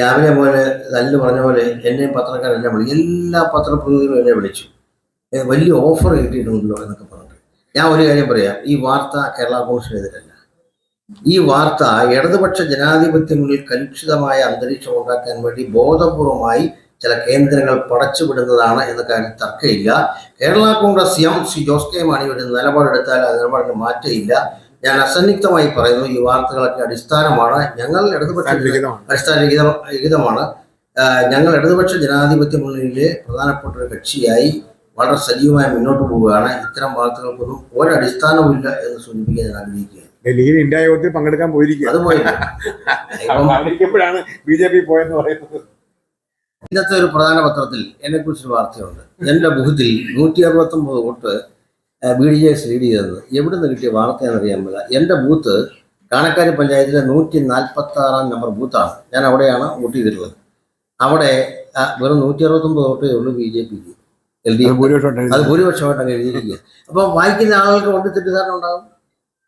രാവിലെ പോലെ നല്ല പറഞ്ഞ പോലെ എന്നെ പത്രക്കാരെല്ലാം വിളിച്ചു എല്ലാ പത്രപ്രതിനിധികളും എന്നെ വിളിച്ചു. വലിയ ഓഫർ കിട്ടിയിട്ടുണ്ടല്ലോ എന്നൊക്കെ പറഞ്ഞിട്ട്. ഞാൻ ഒരു കാര്യം പറയാം ഈ വാർത്ത കേരള കോൺഗ്രസിനെതിരല്ല ഈ വാർത്ത ഇടതുപക്ഷ ജനാധിപത്യങ്ങളിൽ കലുഷിതമായ അന്തരീക്ഷം ഉണ്ടാക്കാൻ വേണ്ടി ബോധപൂർവമായി ചില കേന്ദ്രങ്ങൾ പടച്ചുവിടുന്നതാണ് എന്ന കാര്യം തർക്കമില്ല. Kerala Congress M C Jose K Mani ഒരു നിലപാടെടുത്താൽ ആ നിലപാടിന് മാറ്റമില്ല. ഞാൻ അസന്നിഗ്ധമായി പറയുന്നു ഈ വാർത്തകളൊക്കെ അടിസ്ഥാനമാണ്. ഞങ്ങൾ ഇടതുപക്ഷ ലിഖിതമാണ് അടിസ്ഥാനരഹിത രഹിതമാണ്. ഞങ്ങൾ ഇടതുപക്ഷ ജനാധിപത്യ മുന്നണിയിലെ പ്രധാനപ്പെട്ട ഒരു കക്ഷിയായി വളരെ സജീവമായി മുന്നോട്ട് പോവുകയാണ്. ഇത്തരം വാർത്തകൾക്കൊന്നും ഒരടിസ്ഥാനവുമില്ല എന്ന് സൂചിപ്പിക്കാൻ ഞാൻ ആഗ്രഹിക്കുകയാണ്. ഡൽഹിയിൽ ഇന്ത്യ യോഗത്തിൽ പങ്കെടുക്കാൻ പോയിരിക്കും ഇപ്പം ബി ജെ പി പോയെന്ന് പറയുന്നത്? ഇന്നത്തെ ഒരു പ്രധാന പത്രത്തിൽ എന്നെ കുറിച്ചൊരു വാർത്തയുണ്ട്. എന്റെ ബൂത്തിൽ നൂറ്റി അറുപത്തി ഒമ്പത് വോട്ട് എസ് ലീഡ് ചെയ്തത്. എവിടെ നിന്ന് കിട്ടിയ വാർത്തയെന്ന് അറിയാൻ പറ്റില്ല എന്റെ ബൂത്ത് കാണക്കാരി പഞ്ചായത്തിലെ നൂറ്റി നാൽപ്പത്തി ആറാം നമ്പർ ബൂത്താണ് ഞാൻ അവിടെയാണ് വോട്ട് ചെയ്തിട്ടുള്ളത്. അവിടെ വെറും നൂറ്റി അറുപത്തൊമ്പത് വോട്ടേ ഉള്ളൂ ബി ജെ പിക്ക് എൽ ഡി അത് എഫ് ഭൂരിപക്ഷം അത് ഭൂരിപക്ഷമായിട്ട് എഴുതിയിരിക്കുക. അപ്പോൾ വായിക്കുന്ന ആളുകൾക്ക് വോട്ട് തെറ്റിദ്ധാരണ ഉണ്ടാകും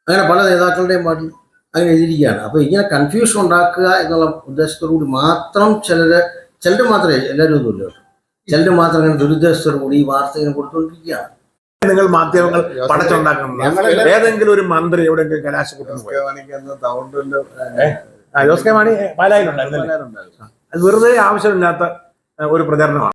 അങ്ങനെ പല നേതാക്കളുടെയും പാട്ടിൽ അങ്ങനെ എഴുതിയിരിക്കുകയാണ്. അപ്പോൾ ഇങ്ങനെ കൺഫ്യൂഷൻ ഉണ്ടാക്കുക എന്നുള്ള ഉദ്ദേശത്തോടു കൂടി മാത്രം ചിലര് ചിലർ മാത്രമേ എല്ലാവരും ഒന്നുമില്ല ചിലർ മാത്രം അങ്ങനെ ദുരുദ്ദേശത്തോടു കൂടി ഈ വാർത്ത ഇങ്ങനെ കൊടുത്തുകൊണ്ടിരിക്കുകയാണ്. നിങ്ങൾ മാധ്യമങ്ങൾ പടച്ചുണ്ടാക്കുന്നത് ഏതെങ്കിലും ഒരു മന്ത്രി എവിടെയെങ്കിലും കലാശ ജോസ് കെ മാണി പാലായിലുണ്ടായിരുന്നു അത് വെറുതെ ആവശ്യമില്ലാത്ത ഒരു പ്രചരണമാണ്.